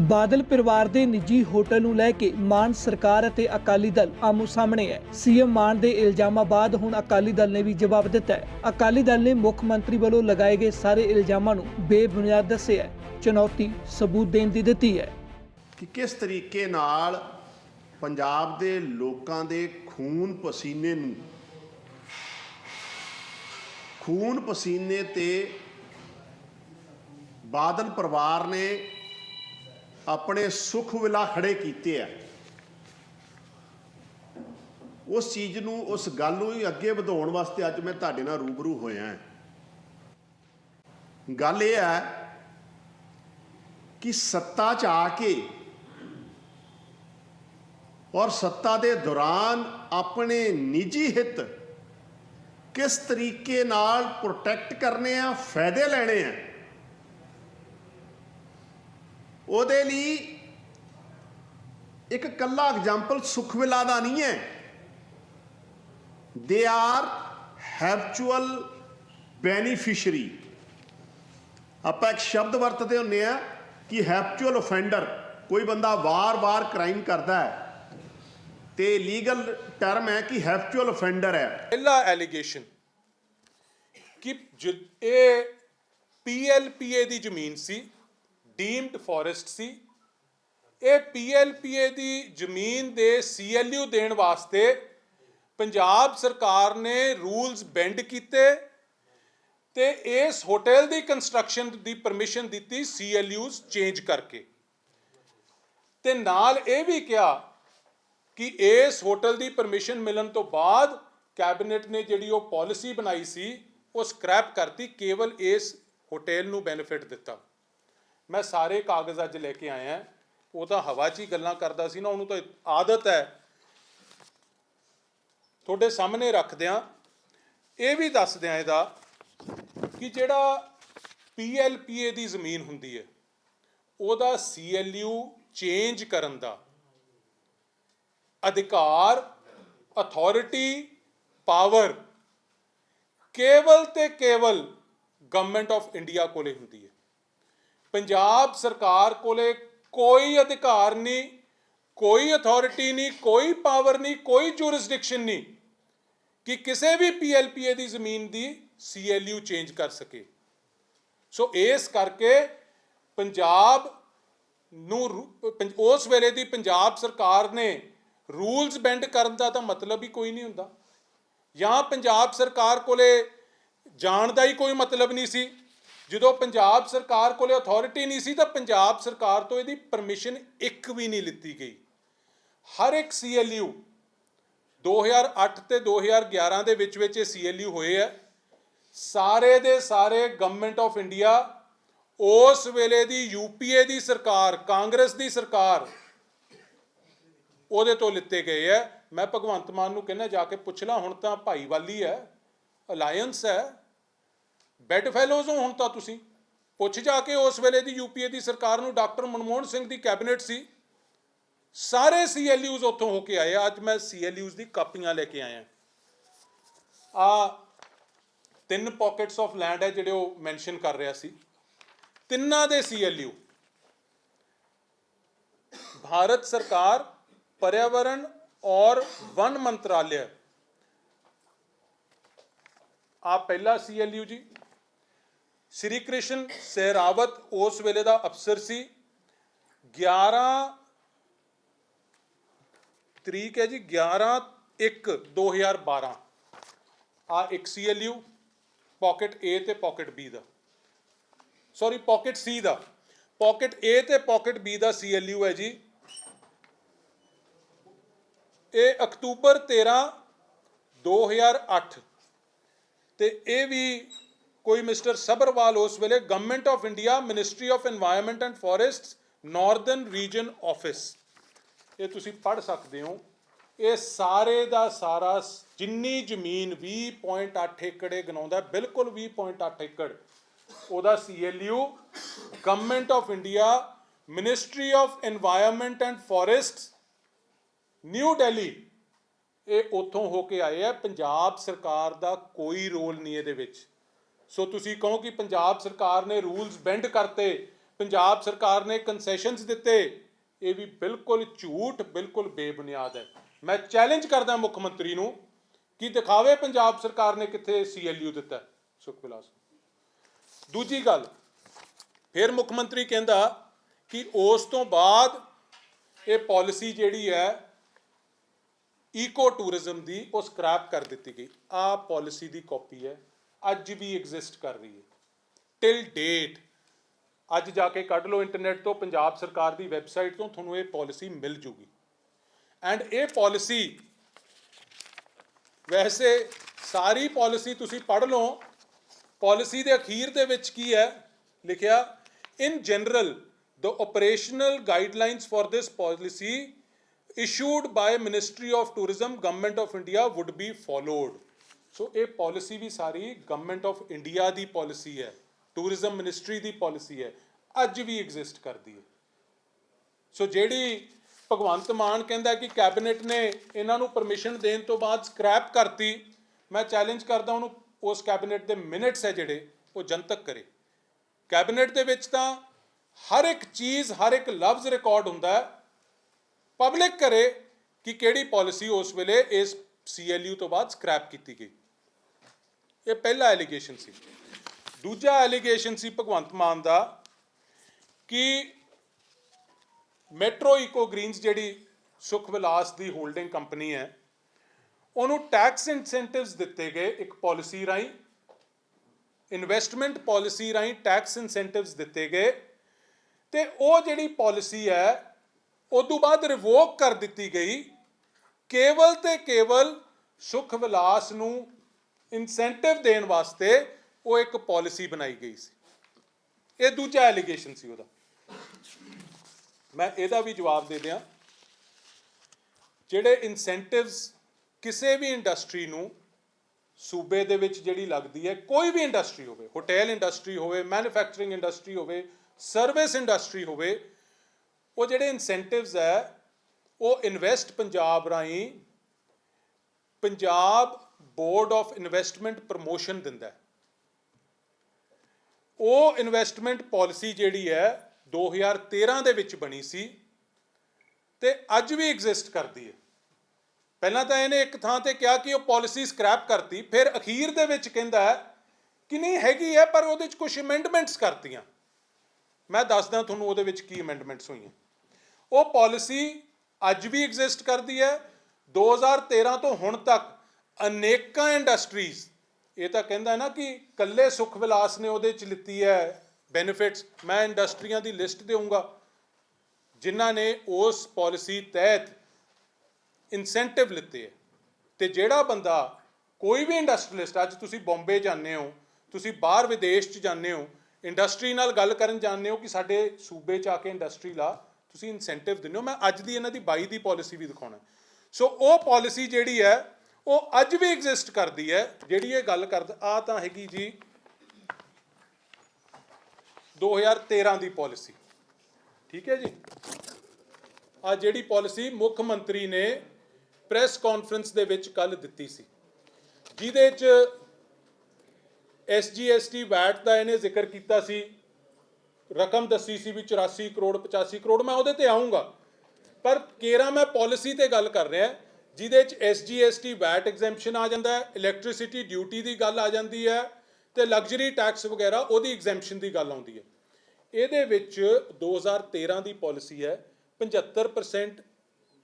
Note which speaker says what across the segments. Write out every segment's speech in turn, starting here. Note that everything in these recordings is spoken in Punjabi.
Speaker 1: ਬਾਦਲ ਪਰਿਵਾਰ ਦੇ ਨਿੱਜੀ ਹੋਟਲ ਨੂੰ ਲੈ ਕੇ ਮਾਨ ਸਰਕਾਰ ਅਤੇ ਅਕਾਲੀ ਦਲ ਆਮੋ ਸਾਹਮਣੇ ਹੈ। ਸੀਐਮ ਮਾਨ ਦੇ ਇਲਜ਼ਾਮਾਂ ਬਾਅਦ ਹੁਣ ਅਕਾਲੀ ਦਲ ਨੇ ਵੀ ਜਵਾਬ ਦਿੱਤਾ ਹੈ। ਅਕਾਲੀ ਦਲ ਨੇ ਮੁੱਖ ਮੰਤਰੀ ਵੱਲੋਂ ਲਗਾਏ ਗਏ ਸਾਰੇ ਇਲਜ਼ਾਮਾਂ ਨੂੰ ਬੇਬੁਨਿਆਦ ਦੱਸਿਆ ਹੈ। ਚੁਣੌਤੀ ਸਬੂਤ ਦੇਣ ਦੀ ਦਿੱਤੀ ਹੈ।
Speaker 2: ਕਿ ਕਿਸ ਤਰੀਕੇ ਨਾਲ ਪੰਜਾਬ ਦੇ ਲੋਕਾਂ ਦੇ ਖੂਨ ਪਸੀਨੇ ਨੂੰ, ਖੂਨ ਪਸੀਨੇ ਤੇ ਬਾਦਲ ਪਰਿਵਾਰ ਨੇ ਆਪਣੇ ਸੁਖ ਵਿਲਾ ਖੜੇ ਕੀਤੇ ਆ। ਉਸ ਚੀਜ਼ ਨੂੰ, ਉਸ ਗੱਲ ਨੂੰ ਅੱਗੇ ਵਧਾਉਣ ਵਾਸਤੇ ਅੱਜ ਮੈਂ ਤੁਹਾਡੇ ਨਾਲ ਰੂਬਰੂ ਹੋਇਆ ਹਾਂ। ਗੱਲ ਇਹ ਹੈ ਕਿ ਸੱਤਾ 'ਚ ਆ ਕੇ ਔਰ ਸੱਤਾ ਦੇ ਦੌਰਾਨ ਆਪਣੇ ਨਿੱਜੀ ਹਿੱਤ ਕਿਸ ਤਰੀਕੇ ਨਾਲ ਪ੍ਰੋਟੈਕਟ ਕਰਨੇ ਆ, ਫਾਇਦੇ ਲੈਣੇ ਆ ਉਹਦੇ ਲਈ ਇੱਕ ਕੱਲਾ ਐਗਜ਼ਾਮਪਲ ਸੁਖਵਿਲਾ ਦਾ ਨਹੀਂ ਹੈ। ਦੇ ਆਰ ਹੈਪਚੁਅਲ ਬੈਨੀਫੀਸ਼ਰੀ ਆਪਾਂ ਇੱਕ ਸ਼ਬਦ ਵਰਤਦੇ ਹੁੰਨੇ ਆ ਕਿ ਹੈਪਚੁਅਲ ਅਫੈਂਡਰ ਕੋਈ ਬੰਦਾ ਵਾਰ-ਵਾਰ ਕ੍ਰਾਈਮ ਕਰਦਾ ਹੈ। ਤੇ ਲੀਗਲ ਟਰਮ ਹੈ ਕਿ ਹੈਪਚੁਅਲ ਅਫੈਂਡਰ ਹੈ।
Speaker 3: ਪਹਿਲਾ ਐਲੀਗੇਸ਼ਨ ਕਿ ਜ- ਇਹ ਪੀਐਲਪੀਏ ਦੀ ਜ਼ਮੀਨ ਸੀ। ਡੀਮਡ ਫੋਰੈਸਟ ਸੀ। ਇਹ ਪੀਐਲਪੀਏ ਦੀ ਜ਼ਮੀਨ ਦੇ ਸੀਐਲਯੂ ਦੇਣ ਵਾਸਤੇ ਪੰਜਾਬ ਸਰਕਾਰ ਨੇ ਰੂਲਸ ਬੈਂਡ ਕੀਤੇ ਤੇ ਇਸ ਹੋਟਲ ਦੀ ਕੰਸਟਰਕਸ਼ਨ ਦੀ ਪਰਮਿਸ਼ਨ ਦਿੱਤੀ ਸੀਐਲਯੂਸ ਚੇਂਜ ਕਰਕੇ। ਤੇ ਨਾਲ ਇਹ ਵੀ ਕਿਹਾ ਕਿ ਇਸ ਹੋਟਲ ਦੀ ਪਰਮਿਸ਼ਨ ਮਿਲਣ ਤੋਂ ਬਾਅਦ ਕੈਬਨਿਟ ਨੇ ਜਿਹੜੀ ਉਹ ਪਾਲਿਸੀ ਬਣਾਈ ਸੀ, ਉਹ ਸਕ੍ਰੈਪ ਕਰਤੀ, ਕੇਵਲ ਇਸ ਹੋਟਲ ਨੂੰ ਬੈਨੀਫਿਟ ਦਿੱਤਾ। ਮੈਂ ਸਾਰੇ ਕਾਗਜ਼ ਅੱਜ ਲੈ ਕੇ ਆਇਆ। ਉਹ ਤਾਂ ਹਵਾ 'ਚ ਹੀ ਗੱਲਾਂ ਕਰਦਾ ਸੀ ਨਾ, ਉਹਨੂੰ ਤਾਂ ਆਦਤ ਹੈ। ਤੁਹਾਡੇ ਸਾਹਮਣੇ ਰੱਖਦਿਆਂ ਇਹ ਵੀ ਦੱਸਦਿਆਂ ਇਹਦਾ ਕਿ ਜਿਹੜਾ ਪੀਐਲਪੀਏ ਦੀ ਜ਼ਮੀਨ ਹੁੰਦੀ ਹੈ, ਉਹਦਾ ਸੀਐਲਯੂ ਚੇਂਜ ਕਰਨ ਦਾ ਅਧਿਕਾਰ, ਅਥਾਰਟੀ, ਪਾਵਰ ਕੇਵਲ ਤੇ ਕੇਵਲ ਗਵਰਨਮੈਂਟ ਆਫ ਇੰਡੀਆ ਕੋਲੇ ਹੁੰਦੀ ਹੈ। ਪੰਜਾਬ ਸਰਕਾਰ ਕੋਲੇ ਕੋਈ ਅਧਿਕਾਰ ਨਹੀਂ, ਕੋਈ ਅਥਾਰਟੀ ਨਹੀਂ, ਕੋਈ ਪਾਵਰ ਨਹੀਂ, ਕੋਈ ਜੁਰਿਸਡਿਕਸ਼ਨ ਨਹੀਂ ਕਿ ਕਿਸੇ ਵੀ ਪੀਐਲਪੀਏ ਦੀ ਜ਼ਮੀਨ ਦੀ ਸੀਐਲਯੂ ਚੇਂਜ ਕਰ ਸਕੇ। ਸੋ ਇਸ ਕਰਕੇ ਪੰਜਾਬ ਨੂੰ ਰੂ- ਪੰ- ਉਸ ਵੇਲੇ ਦੀ ਪੰਜਾਬ ਸਰਕਾਰ ਨੇ ਰੂਲਸ ਬੈਂਡ ਕਰਨ ਦਾ ਤਾਂ ਮਤਲਬ ਹੀ ਕੋਈ ਨਹੀਂ ਹੁੰਦਾ। ਜਾਂ ਪੰਜਾਬ ਸਰਕਾਰ ਕੋਲੇ ਜਾਣ ਦਾ ਹੀ ਕੋਈ ਮਤਲਬ ਨਹੀਂ ਸੀ। ਜਦੋਂ ਪੰਜਾਬ ਸਰਕਾਰ ਕੋਲੇ ਅਥਾਰਟੀ ਨਹੀਂ ਸੀ, ਤਾਂ ਪੰਜਾਬ ਸਰਕਾਰ ਤੋਂ ਇਹਦੀ ਪਰਮਿਸ਼ਨ ਇੱਕ ਵੀ ਨਹੀਂ ਲਿੱਤੀ ਗਈ। ਹਰ ਇੱਕ ਸੀਐਲਯੂ 2008 ਤੇ 2011 ਦੇ ਵਿੱਚ ਵਿੱਚ ਇਹ ਸੀਐਲਯੂ ਹੋਏ ਆ। ਸਾਰੇ ਦੇ ਸਾਰੇ ਗਵਰਨਮੈਂਟ ਆਫ ਇੰਡੀਆ ਉਸ ਵੇਲੇ ਦੀ ਯੂਪੀਏ ਦੀ ਸਰਕਾਰ, ਕਾਂਗਰਸ ਦੀ ਸਰਕਾਰ, ਉਹਦੇ ਤੋਂ ਲਿੱਤੇ ਗਏ ਆ। ਮੈਂ ਭਗਵੰਤ ਮਾਨ ਨੂੰ ਕਹਿੰਦਾ, ਜਾ ਕੇ ਪੁੱਛ ਲਾ, ਹੁਣ ਤਾਂ ਭਾਈਵਾਲੀ ਹੈ ਅਲਾਈਅੰਸ ਹੈ। ਬੈੱਡ ਫੈਲੋਜ਼ ਹੋ ਹੁਣ ਤਾਂ ਤੁਸੀਂ ਪੁੱਛ ਜਾ ਕੇ ਉਸ ਵੇਲੇ ਦੀ ਯੂਪੀਏ ਦੀ ਸਰਕਾਰ ਨੂੰ ਡਾਕਟਰ ਮਨਮੋਹਨ ਸਿੰਘ ਦੀ ਕੈਬਨਿਟ ਸੀ ਸਾਰੇ ਸੀਐਲਯੂਜ਼ ਉੱਥੋਂ ਹੋ ਕੇ ਆਏ ਆ। ਅੱਜ ਮੈਂ ਸੀਐਲਯੂਜ਼ ਦੀ ਕਾਪੀਆਂ ਲੈ ਕੇ ਆਇਆ ਆ ਤਿੰਨ ਪਾਕਟਸ ਆਫ ਲੈਂਡ ਹੈ ਜਿਹੜੇ ਉਹ ਮੈਂਸ਼ਨ ਕਰ ਰਿਹਾ ਸੀ ਤਿੰਨਾਂ ਦੇ ਸੀਐਲਯੂ ਭਾਰਤ ਸਰਕਾਰ पर्यावरण और वन मंत्रालय ਆ ਪਹਿਲਾ ਸੀਐਲਯੂ ਜੀ ਸ਼੍ਰੀ ਕ੍ਰਿਸ਼ਨ ਸਹਿਰਾਵਤ ਉਸ ਵੇਲੇ ਦਾ ਅਫਸਰ ਸੀ। 11 ਤਰੀਕ ਹੈ ਜੀ 11 1 2012 ਆ ਇੱਕ ਸੀਐਲਯੂ ਪਾਕਟ A ਤੇ ਪਾਕਟ B ਦਾ। ਸੌਰੀ ਪਾਕਟ C ਦਾ। ਪਾਕਟ A ਤੇ ਪਾਕਟ B ਦਾ ਸੀਐਲਯੂ ਹੈ ਜੀ। ਇਹ ਅਕਤੂਬਰ 13 2008 ਤੇ ਇਹ ਵੀ ਕੋਈ ਮਿਸਟਰ ਸਬਰਵਾਲ ਉਸ ਵੇਲੇ government of India ministry of environment and forests northern region office ਇਹ ਤੁਸੀਂ ਪੜ੍ਹ ਸਕਦੇ ਹੋ। ਇਹ ਸਾਰੇ ਦਾ ਸਾਰਾ ਜਿੰਨੀ ਜ਼ਮੀਨ 20.8 ਏਕੜੇ ਗਨਾਉਂਦਾ ਬਿਲਕੁਲ 20.8 ਏਕੜ। ਉਹਦਾ CLU government of India ministry of environment and forests new Delhi ਇਹ ਉੱਥੋਂ ਹੋ ਕੇ ਆਏ ਆ। ਪੰਜਾਬ ਸਰਕਾਰ ਦਾ ਕੋਈ ਰੋਲ ਨਹੀਂ ਇਹਦੇ ਵਿੱਚ। ਸੋ ਤੁਸੀਂ ਕਹੋ ਕਿ ਪੰਜਾਬ ਸਰਕਾਰ ਨੇ ਰੂਲਸ ਬੈਂਡ ਕਰਤੇ ਪੰਜਾਬ ਸਰਕਾਰ ਨੇ ਕਨਸੈਸ਼ਨਸ ਦਿੱਤੇ ਇਹ ਵੀ ਬਿਲਕੁਲ ਝੂਠ ਬਿਲਕੁਲ ਬੇਬੁਨਿਆਦ ਹੈ। ਮੈਂ ਚੈਲੰਜ ਕਰਦਾ ਮੁੱਖ ਮੰਤਰੀ ਨੂੰ ਕਿ ਦਿਖਾਵੇ ਪੰਜਾਬ ਸਰਕਾਰ ਨੇ ਕਿੱਥੇ ਸੀਐਲਯੂ ਦਿੱਤਾ ਹੈ, ਸੁਖ ਵਿਲਾਸ ਦੂਜੀ ਗੱਲ ਫਿਰ ਮੁੱਖ ਮੰਤਰੀ ਕਹਿੰਦਾ ਕਿ ਉਸ ਤੋਂ ਬਾਅਦ ਇਹ ਪਾਲਿਸੀ ਜਿਹੜੀ ਹੈ ਈਕੋ ਟੂਰਿਜ਼ਮ ਦੀ ਉਹ ਸਕ੍ਰੈਪ ਕਰ ਦਿੱਤੀ ਗਈ। ਆ ਪਾਲਿਸੀ ਦੀ ਕਾਪੀ ਹੈ। ਅੱਜ ਵੀ ਐਗਜ਼ਿਸਟ ਕਰ ਰਹੀ ਹੈ। ਟਿਲ ਡੇਟ ਅੱਜ ਜਾ ਕੇ ਕੱਢ ਲਓ ਇੰਟਰਨੈਟ ਤੋਂ, ਪੰਜਾਬ ਸਰਕਾਰ ਦੀ ਵੈਬਸਾਈਟ ਤੋਂ ਤੁਹਾਨੂੰ ਇਹ ਪਾਲਿਸੀ ਮਿਲ ਜੂਗੀ। ਐਂਡ ਇਹ ਪਾਲਿਸੀ ਵੈਸੇ ਸਾਰੀ ਪਾਲਿਸੀ ਤੁਸੀਂ ਪੜ੍ਹ ਲਓ ਪਾਲਿਸੀ ਦੇ ਅਖੀਰ ਦੇ ਵਿੱਚ ਕੀ ਹੈ? ਲਿਖਿਆ in general the operational guidelines for this policy issued by ministry of tourism, government of india would be followed so ਇਹ ਪਾਲਿਸੀ ਵੀ ਸਾਰੀ ਗਵਰਨਮੈਂਟ ਆਫ ਇੰਡੀਆ ਦੀ ਪਾਲਿਸੀ ਹੈ ਟੂਰਿਜ਼ਮ ਮਿਨਿਸਟਰੀ ਦੀ ਪਾਲਿਸੀ ਹੈ, ਅੱਜ ਵੀ ਐਗਜ਼ਿਸਟ ਕਰਦੀ ਹੈ। ਸੋ ਜਿਹੜੀ ਭਗਵੰਤ ਮਾਨ ਕਹਿੰਦਾ ਕਿ ਕੈਬਨਿਟ ਨੇ ਇਹਨਾਂ ਨੂੰ ਪਰਮਿਸ਼ਨ ਦੇਣ ਤੋਂ ਬਾਅਦ ਸਕ੍ਰੈਪ ਕਰਤੀ, ਮੈਂ ਚੈਲੰਜ ਕਰਦਾ ਉਹਨੂੰ, ਉਸ ਕੈਬਨਿਟ ਦੇ ਮਿੰਟਸ ਹੈ ਜਿਹੜੇ, ਉਹ ਜਨਤਕ ਕਰੇ। ਕੈਬਨਿਟ ਦੇ ਵਿੱਚ ਤਾਂ ਹਰ ਇੱਕ ਚੀਜ਼, ਹਰ ਇੱਕ ਲਫ਼ਜ਼ ਰਿਕਾਰਡ ਹੁੰਦਾ ਹੈ। ਪਬਲਿਕ ਕਰੇ ਕਿ ਕਿਹੜੀ ਪਾਲਿਸੀ ਉਸ ਵੇਲੇ ਇਸ ਸੀਐਲਯੂ ਤੋਂ ਬਾਅਦ ਸਕ੍ਰੈਪ ਕੀਤੀ ਗਈ। ਇਹ ਪਹਿਲਾ ਐਲੀਗੇਸ਼ਨ ਸੀ। ਦੂਜਾ ਐਲੀਗੇਸ਼ਨ ਸੀ ਭਗਵੰਤ ਮਾਨ ਦਾ ਕਿ ਮੈਟਰੋ ਇਕੋ ਗ੍ਰੀਨਸ ਜਿਹੜੀ ਸੁਖ ਵਿਲਾਸ ਦੀ ਹੋਲਡਿੰਗ ਕੰਪਨੀ ਹੈ, ਉਹਨੂੰ ਟੈਕਸ ਇਨਸੈਂਟਿਵਸ ਦਿੱਤੇ ਗਏ ਇੱਕ ਪਾਲਿਸੀ ਰਾਹੀਂ ਇਨਵੈਸਟਮੈਂਟ ਪਾਲਿਸੀ ਰਾਹੀਂ ਟੈਕਸ ਇਨਸੈਂਟਿਵਸ ਦਿੱਤੇ ਗਏ ਤੇ ਉਹ ਜਿਹੜੀ ਪਾਲਿਸੀ ਹੈ ਉਦੋਂ ਬਾਅਦ ਰਿਵੋਕ ਕਰ ਦਿੱਤੀ ਗਈ, ਕੇਵਲ ਤੇ ਕੇਵਲ ਸੁਖ ਵਿਲਾਸ ਨੂੰ ਇਨਸੈਂਟਿਵ ਦੇਣ ਵਾਸਤੇ ਉਹ ਇੱਕ ਪਾਲਿਸੀ ਬਣਾਈ ਗਈ ਸੀ। ਇਹ ਦੂਜਾ ਐਲੀਗੇਸ਼ਨ ਸੀ ਉਹਦਾ। ਮੈਂ ਇਹਦਾ ਵੀ ਜਵਾਬ ਦੇ ਦਿਆਂ। ਜਿਹੜੇ ਇਨਸੈਂਟਿਵਸ ਕਿਸੇ ਵੀ ਇੰਡਸਟਰੀ ਨੂੰ ਸੂਬੇ ਦੇ ਵਿੱਚ ਜਿਹੜੀ ਲੱਗਦੀ ਹੈ, ਕੋਈ ਵੀ ਇੰਡਸਟਰੀ ਹੋਵੇ ਹੋਟਲ ਇੰਡਸਟਰੀ ਹੋਵੇ ਮੈਨੂਫੈਕਚਰਿੰਗ ਇੰਡਸਟਰੀ ਹੋਵੇ ਸਰਵਿਸ ਇੰਡਸਟਰੀ ਹੋਵੇ, ਉਹ ਜਿਹੜੇ ਇਨਸੈਂਟਿਵਸ ਹੈ, ਉਹ ਇਨਵੈਸਟ ਪੰਜਾਬ ਰਾਹੀਂ Punjab board of investment promotion ਦਿੰਦਾ ਹੈ। ਉਹ ਇਨਵੈਸਟਮੈਂਟ ਪਾਲਿਸੀ ਜਿਹੜੀ ਹੈ 2013 ਦੇ ਵਿੱਚ ਬਣੀ ਸੀ ਤੇ ਅੱਜ ਵੀ ਐਗਜ਼ਿਸਟ ਕਰਦੀ ਹੈ। ਪਹਿਲਾਂ ਤਾਂ ਇਹਨੇ ਇੱਕ ਥਾਂ ਤੇ ਕਿਹਾ ਕਿ ਉਹ ਪਾਲਿਸੀ ਸਕ੍ਰੈਪ ਕਰਤੀ, ਫਿਰ ਅਖੀਰ ਦੇ ਵਿੱਚ ਕਹਿੰਦਾ ਕਿ ਨਹੀਂ ਹੈਗੀ ਹੈ, ਪਰ ਉਹਦੇ ਵਿੱਚ ਕੁਝ ਅਮੈਂਡਮੈਂਟਸ ਕਰਤੀਆਂ। ਮੈਂ ਦੱਸਦਾ ਤੁਹਾਨੂੰ ਉਹਦੇ ਵਿੱਚ ਕੀ ਅਮੈਂਡਮੈਂਟਸ ਹੋਈਆਂ। ਉਹ ਪਾਲਿਸੀ ਅੱਜ ਵੀ ਐਗਜ਼ਿਸਟ ਕਰਦੀ ਹੈ 2013 ਤੋਂ ਹੁਣ ਤੱਕ ਅਨੇਕਾਂ ਇੰਡਸਟਰੀਜ਼ ਇਹ ਤਾਂ ਕਹਿੰਦਾ ਨਾ ਕਿ ਕੱਲੇ ਸੁਖ ਵਿਲਾਸ ਨੇ ਉਹਦੇ ਚ ਲਿੱਤੀ ਹੈ ਬੈਨੀਫਿਟਸ ਮੈਂ ਇੰਡਸਟਰੀਆਂ ਦੀ ਲਿਸਟ ਦੇਵਾਂਗਾ ਜਿਨ੍ਹਾਂ ਨੇ ਉਸ ਪਾਲਿਸੀ ਤਹਿਤ ਇਨਸੈਂਟਿਵ ਲਿੱਤੇ ਹੈ। ਤੇ ਜਿਹੜਾ ਬੰਦਾ ਕੋਈ ਵੀ ਇੰਡਸਟਰੀਲਿਸਟ ਅੱਜ ਤੁਸੀਂ ਬੰਬੇ ਜਾਂਦੇ ਹੋ, ਤੁਸੀਂ ਬਾਹਰ ਵਿਦੇਸ਼ 'ਚ ਜਾਂਦੇ ਹੋ ਇੰਡਸਟਰੀ ਨਾਲ ਗੱਲ ਕਰਨ ਜਾਂਦੇ ਹੋ ਕਿ ਸਾਡੇ ਸੂਬੇ 'ਚ ਆ ਕੇ ਇੰਡਸਟਰੀ ਲਾ, ਤੁਸੀਂ ਇਨਸੈਂਟਿਵ ਦਿੰਦੇ ਹੋ। ਮੈਂ ਅੱਜ ਦੀ ਇਹਨਾਂ ਦੀ 22 ਦੀ ਪਾਲਿਸੀ ਵੀ ਦਿਖਾਉਣਾ। ਸੋ ਉਹ ਪਾਲਿਸੀ ਜਿਹੜੀ ਹੈ ਉਹ ਅੱਜ ਵੀ ਐਗਜ਼ਿਸਟ ਕਰਦੀ ਹੈ, ਜਿਹੜੀ ਇਹ ਗੱਲ ਕਰਦਾ ਆ ਤਾਂ ਹੈਗੀ ਜੀ 2013 ਦੀ ਪਾਲਿਸੀ ਠੀਕ ਹੈ ਜੀ? ਆ ਜਿਹੜੀ ਪਾਲਿਸੀ ਮੁੱਖ ਮੰਤਰੀ ਨੇ ਪ੍ਰੈਸ ਕਾਨਫਰੰਸ ਦੇ ਵਿੱਚ ਕੱਲ ਦਿੱਤੀ ਸੀ। ਜਿਹਦੇ ਚ ਐਸਜੀਐਸਟੀ ਵੈਟ ਦਾ ਇਹਨੇ ਜ਼ਿਕਰ ਕੀਤਾ ਸੀ। ਰਕਮ ਦੱਸੀ ਸੀ ਵੀ 84 ਕਰੋੜ 85 ਕਰੋੜ, ਮੈਂ ਉਹਦੇ ਤੇ ਆਉਂਗਾ ਪਰ ਕੇਰਾ ਮੈਂ ਪਾਲਿਸੀ ਤੇ ਗੱਲ ਕਰ ਰਿਹਾ ਜਿਹਦੇ ਚ ਐਸਜੀਐਸਟੀ ਵੈਟ ਐਗਜ਼ੈਂਪਸ਼ਨ ਆ ਜਾਂਦਾ ਹੈ ਇਲੈਕਟ੍ਰਿਸਿਟੀ ਡਿਊਟੀ ਦੀ ਗੱਲ ਆ ਜਾਂਦੀ ਹੈ ਤੇ ਲਗਜ਼ਰੀ ਟੈਕਸ ਵਗੈਰਾ ਉਹਦੀ ਐਗਜ਼ੈਂਪਸ਼ਨ ਦੀ ਗੱਲ ਆਉਂਦੀ ਹੈ। ਇਹਦੇ ਵਿੱਚ 2013 ਦੀ ਪਾਲਿਸੀ ਹੈ 75%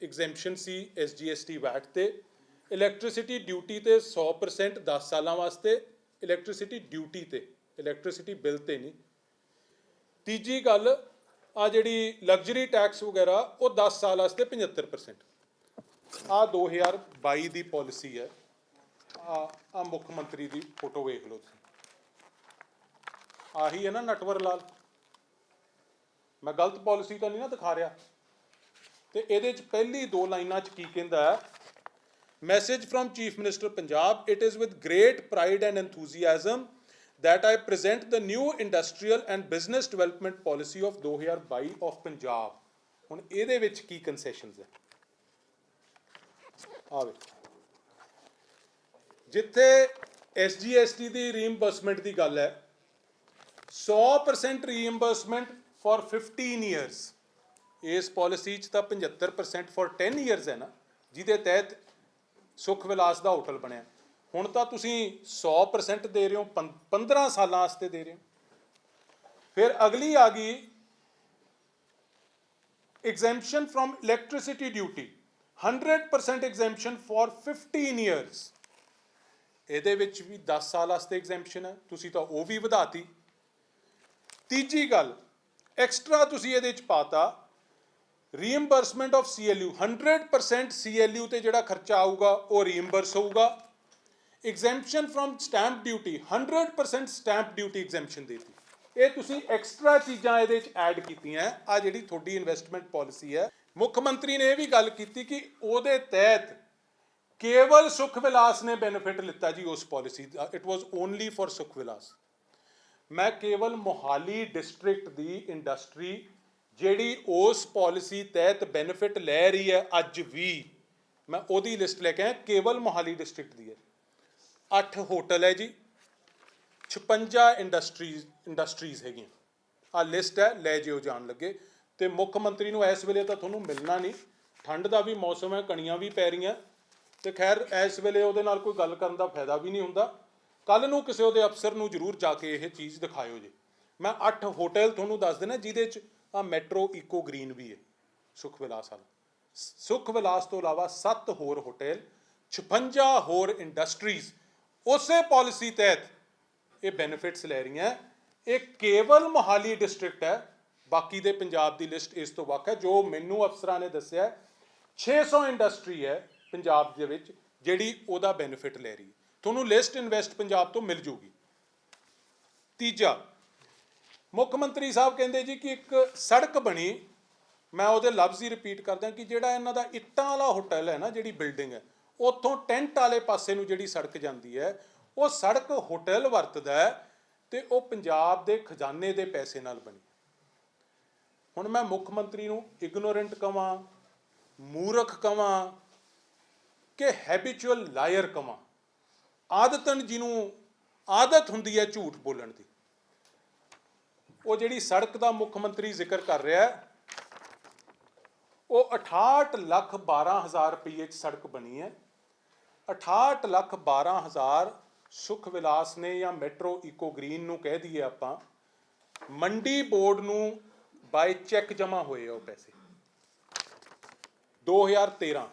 Speaker 3: ਐਗਜ਼ੈਂਪਸ਼ਨ ਸੀ ਐਸਜੀਐਸਟੀ ਵੈਟ ਤੇ ਇਲੈਕਟ੍ਰਿਸਿਟੀ ਡਿਊਟੀ ਤੇ 100% 10 ਸਾਲਾਂ ਵਾਸਤੇ ਇਲੈਕਟ੍ਰਿਸਿਟੀ ਡਿਊਟੀ ਤੇ ਇਲੈਕਟ੍ਰਿਸਿਟੀ ਬਿੱਲ ਤੇ ਨਹੀਂ। ਤੀਜੀ ਗੱਲ ਆ ਜਿਹੜੀ ਲਗਜ਼ਰੀ ਟੈਕਸ ਵਗੈਰਾ, ਉਹ 10 ਸਾਲ ਵਾਸਤੇ 75% ਆ 2022 ਦੀ ਪਾਲਿਸੀ ਹੈ। ਆ ਆ ਮੁੱਖ ਮੰਤਰੀ ਦੀ ਫੋਟੋ ਵੇਖ ਲਓ ਤੁਸੀਂ। ਆਹੀ ਹੈ ਨਾ ਨਟਵਰ ਲਾਲ। ਮੈਂ ਗਲਤ ਪਾਲਿਸੀ ਤਾਂ ਨਹੀਂ ਨਾ ਦਿਖਾ ਰਿਹਾ। ਤੇ ਇਹਦੇ ਚ ਪਹਿਲੀ ਦੋ ਲਾਈਨਾਂ ਚ ਕੀ ਕਹਿੰਦਾ ਹੈ? Message from chief minister Punjab it is with great pride and enthusiasm that I present the new industrial and business development policy of 2022 of Punjab ਹੁਣ ਇਹਦੇ ਵਿੱਚ ਕੀ ਕਨਸੈਸ਼ਨਸ ਹੈ? ਆਵੇ ਜਿੱਥੇ ਐਸਜੀਐਸਟੀ ਦੀ ਰੀਇੰਬਰਸਮੈਂਟ ਦੀ ਗੱਲ ਹੈ 100% ਰੀਇੰਬਰਸਮੈਂਟ ਫॉर 15 ਇਅਰਸ ਇਸ ਪਾਲਿਸੀ 'ਚ ਤਾਂ 75% ਫॉर 10 ਇਅਰਸ ਹੈ ਨਾ, ਜਿਹਦੇ ਤਹਿਤ ਸੁਖ ਵਿਲਾਸ ਦਾ ਹੋਟਲ ਬਣਿਆ। ਹੁਣ ਤਾਂ ਤੁਸੀਂ 100% ਦੇ ਰਹੇ ਹੋ ਪੰ- 15 ਸਾਲਾਂ ਵਾਸਤੇ ਦੇ ਰਹੇ ਹੋ। ਫਿਰ ਅਗਲੀ ਆ ਗਈ exemption from electricity duty 100% exemption for 15 years. ਇਹਦੇ ਵਿੱਚ ਵੀ 10 ਸਾਲ ਵਾਸਤੇ ਐਗਜ਼ੈਂਪਸ਼ਨ ਹੈ। ਤੁਸੀਂ ਤਾਂ ਉਹ ਵੀ ਵਧਾਤੀ। ਤੀਜੀ ਗੱਲ ਐਕਸਟਰਾ ਤੁਸੀਂ ਇਹਦੇ ਵਿੱਚ ਪਾਤਾ ਰੀਇੰਬਰਸਮੈਂਟ ਆਫ CLU 100% CLU ਤੇ ਜਿਹੜਾ ਖਰਚਾ ਆਊਗਾ, ਉਹ ਰੀਇੰਬਰਸ ਹੋਊਗਾ। exemption from stamp duty 100% stamp duty exemption ਦੇਤੀ। ਇਹ ਤੁਸੀਂ ਐਕਸਟਰਾ ਚੀਜ਼ਾਂ ਇਹਦੇ ਵਿੱਚ ਐਡ ਕੀਤੀਆਂ। ਆ ਜਿਹੜੀ ਤੁਹਾਡੀ ਇਨਵੈਸਟਮੈਂਟ ਪਾਲਿਸੀ ਹੈ ਮੁੱਖ ਮੰਤਰੀ ਨੇ ਇਹ ਵੀ ਗੱਲ ਕੀਤੀ ਕਿ ਉਹਦੇ ਤਹਿਤ ਕੇਵਲ ਸੁਖ ਵਿਲਾਸ ਨੇ ਬੈਨੀਫਿਟ ਲਿੱਤਾ ਜੀ ਉਸ policy the. It was only for Sukh Vilas. ਮੈਂ ਕੇਵਲ ਮੋਹਾਲੀ ਡਿਸਟ੍ਰਿਕਟ ਦੀ ਇੰਡਸਟਰੀ ਜਿਹੜੀ ਉਸ ਪਾਲਿਸੀ ਤਹਿਤ ਬੈਨੀਫਿਟ ਲੈ ਰਹੀ ਹੈ ਅੱਜ ਵੀ, ਮੈਂ ਉਹਦੀ ਲਿਸਟ ਲੈ ਕੇ ਆਇਆ, ਕੇਵਲ ਮੋਹਾਲੀ ਡਿਸਟ੍ਰਿਕਟ ਦੀ ਹੈ। 8 ਹੋਟਲ ਹੈ ਜੀ 56 ਇੰਡਸਟਰੀਜ਼ ਇੰਡਸਟਰੀਜ਼ ਹੈਗੀਆਂ। ਆ ਲਿਸਟ ਹੈ, ਲੈ ਜਿਓ, ਜਾਣ ਲੱਗੇ। ਤੇ ਮੁੱਖ ਮੰਤਰੀ ਨੂੰ ਇਸ ਵੇਲੇ ਤਾਂ ਤੁਹਾਨੂੰ ਮਿਲਣਾ ਨਹੀਂ। ਠੰਡ ਦਾ ਵੀ ਮੌਸਮ ਹੈ, ਕਣੀਆਂ ਵੀ ਪੈ ਰਹੀਆਂ। ਤੇ ਖੈਰ, ਇਸ ਵੇਲੇ ਉਹਦੇ ਨਾਲ ਕੋਈ ਗੱਲ ਕਰਨ ਦਾ ਫਾਇਦਾ ਵੀ ਨਹੀਂ ਹੁੰਦਾ। ਕੱਲ ਨੂੰ ਕਿਸੇ ਉਹਦੇ ਅਫਸਰ ਨੂੰ ਜ਼ਰੂਰ ਜਾ ਕੇ ਇਹ ਚੀਜ਼ ਦਿਖਾਇਓ ਜੀ। ਮੈਂ 8 ਹੋਟਲ ਤੁਹਾਨੂੰ ਦੱਸ ਦੇਣਾ ਜਿਹਦੇ ਚ ਆ ਮੈਟਰੋ ਇਕੋ ਗ੍ਰੀਨ ਵੀ ਹੈ, ਸੁਖ ਵਿਲਾਸ ਵਾਲਾ। ਸੁਖ ਵਿਲਾਸ ਤੋਂ ਇਲਾਵਾ 7 ਹੋਰ ਹੋਟਲ 56 ਹੋਰ ਇੰਡਸਟਰੀਜ਼। ਉਸੇ ਪਾਲਿਸੀ ਤਹਿਤ ਇਹ ਬੈਨੀਫਿਟਸ ਲੈ ਰਹੀਆਂ। ਇਹ ਕੇਵਲ ਮੋਹਾਲੀ ਡਿਸਟ੍ਰਿਕਟ ਹੈ। ਬਾਕੀ ਦੇ ਪੰਜਾਬ ਦੀ ਲਿਸਟ ਇਸ ਤੋਂ ਵੱਖ ਹੈ ਜੋ ਮੈਨੂੰ ਅਫਸਰਾਂ ਨੇ ਦੱਸਿਆ ਹੈ, 600 ਇੰਡਸਟਰੀ ਹੈ ਪੰਜਾਬ ਦੇ ਵਿੱਚ ਜਿਹੜੀ ਉਹਦਾ ਬੈਨੀਫਿਟ ਲੈ ਰਹੀ ਤੁਹਾਨੂੰ ਲਿਸਟ ਇਨਵੈਸਟ ਪੰਜਾਬ ਤੋਂ ਮਿਲ ਜੂਗੀ। ਤੀਜਾ ਮੁੱਖ ਮੰਤਰੀ ਸਾਹਿਬ ਕਹਿੰਦੇ ਜੀ ਕਿ ਇੱਕ ਸੜਕ ਬਣੀ ਮੈਂ ਉਹਦੇ ਲਫ਼ਜ਼ ਹੀ ਰਿਪੀਟ ਕਰਦਾ ਕਿ ਜਿਹੜਾ ਇਹਨਾਂ ਦਾ ਇੱਟਾਂ ਵਾਲਾ ਹੋਟਲ ਹੈ ਨਾ ਜਿਹੜੀ ਬਿਲਡਿੰਗ ਹੈ ਉੱਥੋਂ ਟੈਂਟ ਵਾਲੇ ਪਾਸੇ ਨੂੰ ਜਿਹੜੀ ਸੜਕ ਜਾਂਦੀ ਹੈ ਉਹ ਸੜਕ ਹੋਟਲ ਵਰਤਦਾ ਹੈ ਤੇ ਉਹ ਪੰਜਾਬ ਦੇ ਖਜ਼ਾਨੇ ਦੇ ਪੈਸੇ ਨਾਲ ਬਣੀ। ਹੁਣ ਮੈਂ ਮੁੱਖ ਮੰਤਰੀ ਨੂੰ ਇਗਨੋਰੈਂਟ ਕਵਾਂ, ਮੂਰਖ ਕਵਾਂ ਕਿ ਹੈਬਿਚੁਅਲ ਲਾਇਰ ਕਵਾਂ। ਆਦਤਨ ਜਿਹਨੂੰ ਆਦਤ ਹੁੰਦੀ ਹੈ ਝੂਠ ਬੋਲਣ ਦੀ। ਉਹ ਜਿਹੜੀ ਸੜਕ ਦਾ ਮੁੱਖ ਮੰਤਰੀ ਜ਼ਿਕਰ ਕਰ ਰਿਹਾ ਹੈ, ਉਹ 68 ਲੱਖ 12 ਹਜ਼ਾਰ ਰੁਪਏ ਚ ਸੜਕ ਬਣੀ ਹੈ। 68 ਲੱਖ 12 ਹਜ਼ਾਰ ਸੁਖ ਵਿਲਾਸ ਨੇ ਜਾਂ ਮੈਟਰੋ ਇਕੋ ਗ੍ਰੀਨ ਨੂੰ ਕਹਿ ਦਈਏ ਆਪਾਂ। ਮੰਡੀ ਬੋਰਡ ਨੂੰ ਬਾਈ ਚੈੱਕ ਜਮਾ ਹੋਏ ਆ ਉਹ ਪੈਸੇ। 2013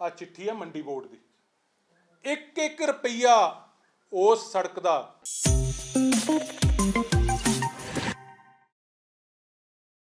Speaker 3: ਆ ਚਿੱਠੀ ਹੈ ਮੰਡੀ ਬੋਰਡ ਦੀ। ਇੱਕ ਇੱਕ ਰੁਪਈਆ ਉਸ ਸੜਕ ਦਾ।